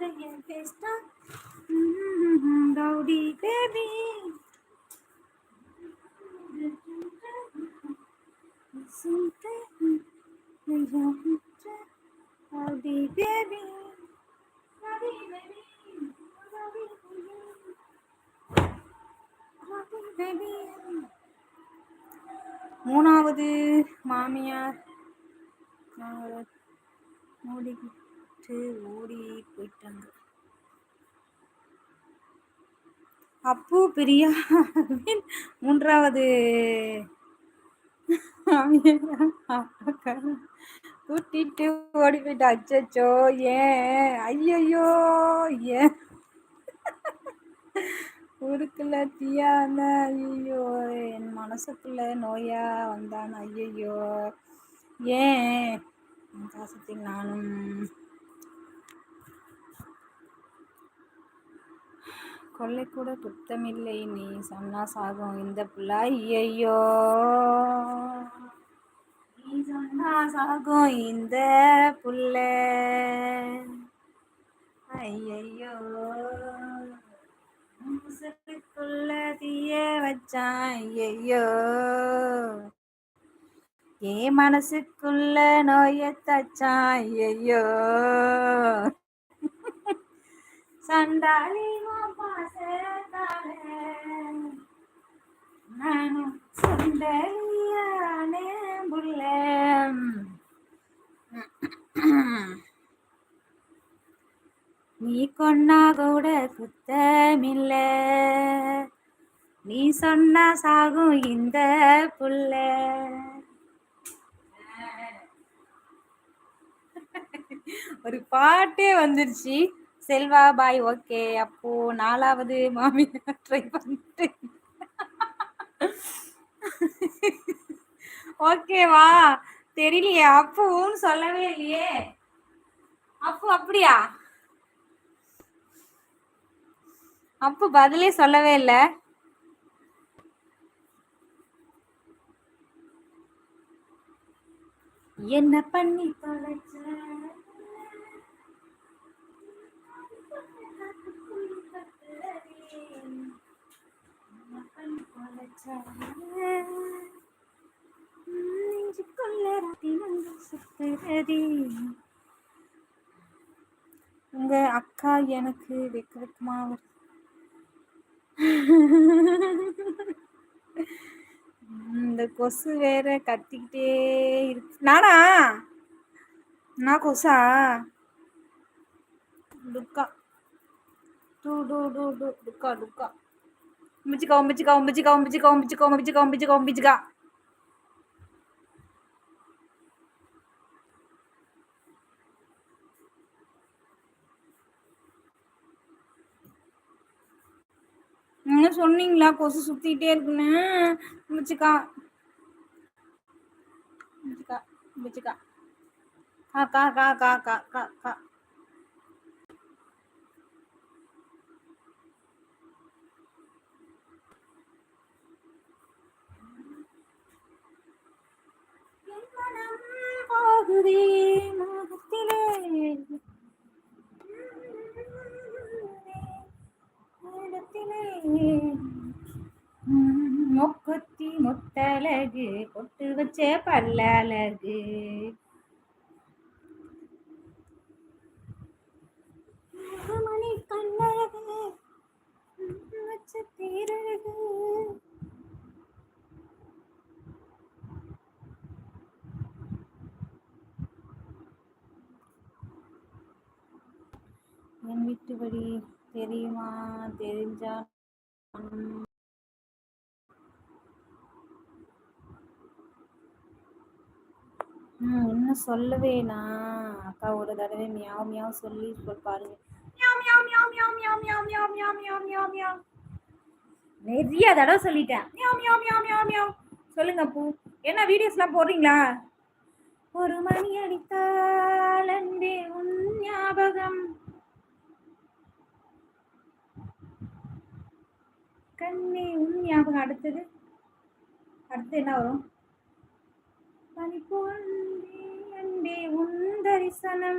உதய பேஸ்டா? Rowdy baby rowdy baby rowdy baby rowdy baby மூணாவது மாமியார். மூடி விட்டு ஓடி போயிட்டாங்க. அப்பு பிரியா மூன்றாவது கூட்டிட்டு ஓடி போயிட்டு. அச்சோ ஏன்? ஐயையோ ஏன்? ஊருக்குள்ள தீயான? ஐயோ என் மனசுக்குள்ள நோயா வந்தான்? ஐயையோ ஏன்? காசத்தில் நானும் கொள்ளை கூட குத்தமில்லை நீ சொன்னா சாகும் இந்த பிள்ளை ஐயையோ. நீ சொன்னா சாகும் இந்த புள்ள ஐயையோ. முசுக்குள்ள தீய வச்சான். ஐயையோ. ஏ மனசுக்குள்ள நோய தச்சான். ஐயையோ. சண்டாளி பாசத்தால நானும் புள்ள. நீ கொன்னா கூட குத்தமில்ல நீ சொன்னா சாகும் இந்த புள்ள. ஒரு பாட்டே வந்துருச்சு. செல்வா பாய் ஓகே. அப்போ நாலாவது மாமியார் ட்ரை பண்ணிட்டு ஓகேவா தெரியலையே. அப்புன்னு சொல்லவே இல்லையே. அப்பு அப்படியா? அப்பு பதிலே சொல்லவே இல்லை. என்ன பண்ணி தொலைச்ச? நெஞ்சுக்குள்ள ரத்தினங்கள் உங்க அக்கா எனக்கு வெக்க வெக்கமா இந்த கொசு வேற கத்திக்கிட்டே இருக்கு. நானா? நான் கொசா? டுக்கா. டூ டூ டூ டூ. டுக்கா டுக்கா. மிச்சிக்கா ஒம்பிச்சிக்கா ஒம்பிச்சிக்கா ஒம்பிச்சிக்கா ஒம்பிச்சிக்கா ஒம்பிச்சிக்கா ஒம்பிச்சிக்கா ஒம்பிச்சிக்கா என்ன சொன்னீங்களா? கொசு சுத்திட்டே இருக்குன்னு. உம்பிச்சிக்கா உம்பிச்சிக்கா உம்பிச்சிக்கா கா கா கா கா கா கா. அழகு பொட்டு வச்ச பல்லழகு மணி கண்ணழகு வச்ச பேரழகு. என் வீட்டு வழி தெரியுமா? தெரிஞ்சா ம் இன்னும் சொல்லவே நான் அக்கா ஒரு தடவை மியாவ் மியாவ் சொல்லி சொல் பாருங்க நிறைய தடவை சொல்லிட்டேன் சொல்லுங்க பூ என்ன வீடியோஸ்லாம் போடுறீங்களா ஒரு மணி அடித்தால் அன்பே உன் ஞாபகம் கண்ணே உன் ஞாபகம் அடுத்தது அடுத்து என்ன வரும் కలిపొంది అండే ఉందరిసనం